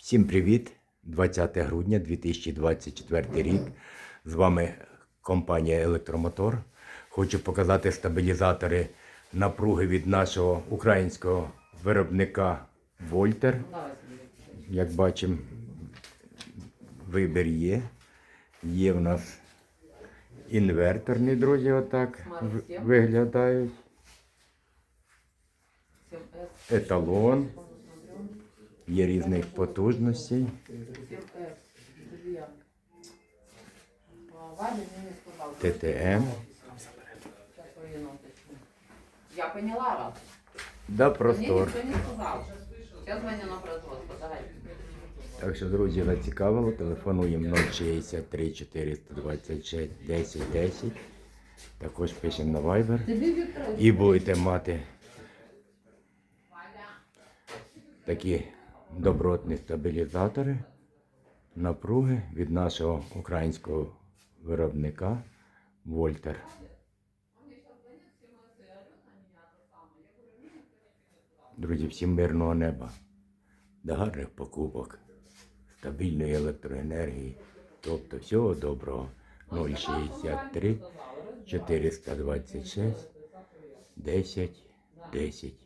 Всім привіт! 20 грудня 2024 рік. З вами компанія Електромотор. Хочу показати стабілізатори напруги від нашого українського виробника Вольтер. Як бачимо, вибір є. Є в нас інверторні, друзі, отак виглядають. Еталон. Є різних потужностей. ТТМ. Я поняла вас. Да, простор. не на производство. Давай. Так що, друзі, зацікавило, телефонуємо 063 426 10 10. Також пишемо на Viber. І будете мати такі добротні стабілізатори напруги від нашого українського виробника Вольтер. Друзі, всім мирного неба, до гарних покупок, стабільної електроенергії, тобто всього доброго. 063 426 10 10.